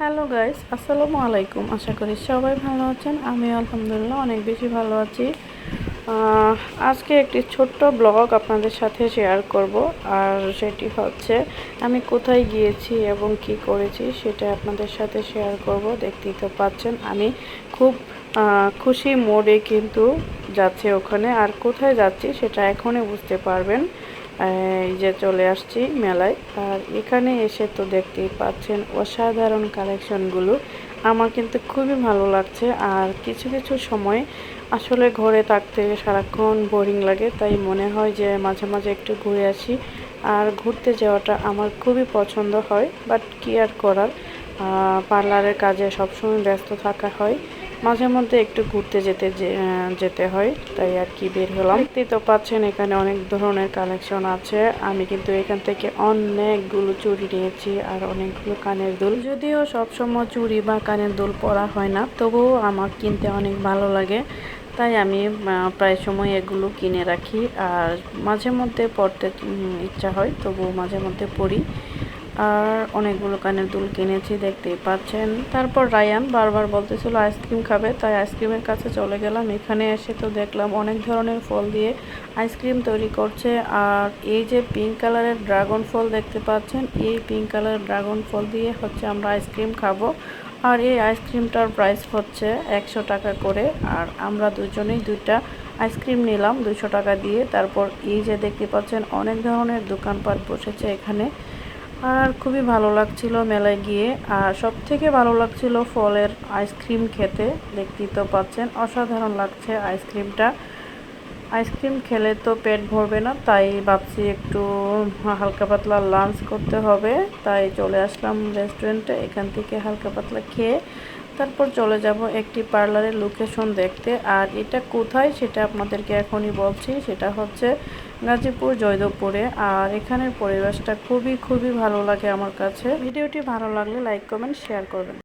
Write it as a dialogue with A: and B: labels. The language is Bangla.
A: হ্যালো গাইস, আসসালামু আলাইকুম। আশা করি সবাই ভালো আছেন। আমি আলহামদুলিল্লাহ অনেক বেশি ভালো আছি। আজকে একটি ছোট্ট ব্লগ আপনাদের সাথে শেয়ার করব, আর সেটি হচ্ছে আমি কোথায় গিয়েছি এবং কি করেছি সেটা আপনাদের সাথে শেয়ার করব। দেখতেই তো পাচ্ছেন, আমি খুব খুশি মোডে কিন্তু যাচ্ছে ওখানে। আর কোথায় যাচ্ছি সেটা এখনই বুঝতে পারবেন। এই যে চলে আসছি মেলায়। আর এখানে এসে তো দেখতেই পাচ্ছেন অসাধারণ কালেকশনগুলো। আমার কিন্তু খুবই ভালো লাগছে। আর কিছু কিছু সময় আসলে ঘরে থাকতে সারাক্ষণ বোরিং লাগে, তাই মনে হয় যে মাঝে মাঝে একটু ঘুরে আসি। আর ঘুরতে যাওয়াটা আমার খুবই পছন্দ হয়, বাট কি আর করার? পার্লারের কাজে সবসময় ব্যস্ত থাকা হয়। মাঝে মধ্যে একটু ঘুরতে যেতে যেতে হয়, তাই আর কি বের হলাম। দেখতেই তো পাচ্ছেন, এখানে অনেক ধরনের কালেকশন আছে। আমি কিন্তু এখান থেকে অনেকগুলো চুড়ি নিয়েছি আর অনেকগুলো কানের দুল। যদিও সবসময় চুড়ি বা কানের দুল পরা হয় না, তবুও আমার কিনতে অনেক ভালো লাগে। তাই আমি প্রায় সময় এগুলো কিনে রাখি। আর মাঝে মধ্যে পড়তে ইচ্ছা হয়, তবুও মাঝে মধ্যে পড়ি আর অনেকগুলো কানের দুল কিনেছি, দেখতেই পাচ্ছেন। তারপর রায়ান বারবার বলতেছিল, আইসক্রিম খাবে? তাই আইসক্রিমের কাছে চলে গেলাম। এখানে এসে তো দেখলাম অনেক ধরনের ফল দিয়ে আইসক্রিম তৈরি করছে। আর এই যে পিঙ্ক কালারের ড্রাগন ফল দেখতে পাচ্ছেন, এই পিঙ্ক কালারের ড্রাগন ফল দিয়ে হচ্ছে আমরা আইসক্রিম খাব। আর এই আইসক্রিমটার প্রাইস হচ্ছে একশো টাকা করে। আর আমরা দুজনেই দুইটা আইসক্রিম নিলাম দুশো টাকা দিয়ে। তারপর এই যে দেখতে পাচ্ছেন, অনেক ধরনের দোকানপাট বসেছে এখানে। আর খুবই ভালো লাগছিল মেলায় গিয়ে। আর সব থেকে ভালো লাগছিল ফলের আইসক্রিম খেতে। দেখতেই তো পাচ্ছেন, অসাধারণ লাগছে আইসক্রিমটা। আইসক্রিম খেলে তো পেট ভরবে না, তাই ভাবছি একটু হালকা পাতলা লাঞ্চ করতে হবে। তাই চলে আসলাম রেস্টুরেন্টে, এখান থেকে হালকা পাতলা খেয়ে তারপর চলে যাব একটি পার্লারের লোকেশন দেখতে। আর এটা কোথায় সেটা আপনাদেরকে এখনই বলছি, সেটা হচ্ছে গাজীপুর জয়দেবপুরে। আর এখানের পরিবেশটা খুবই খুবই ভালো লাগে আমার কাছে। ভিডিওটি ভালো লাগলে লাইক কমেন্ট শেয়ার করবেন।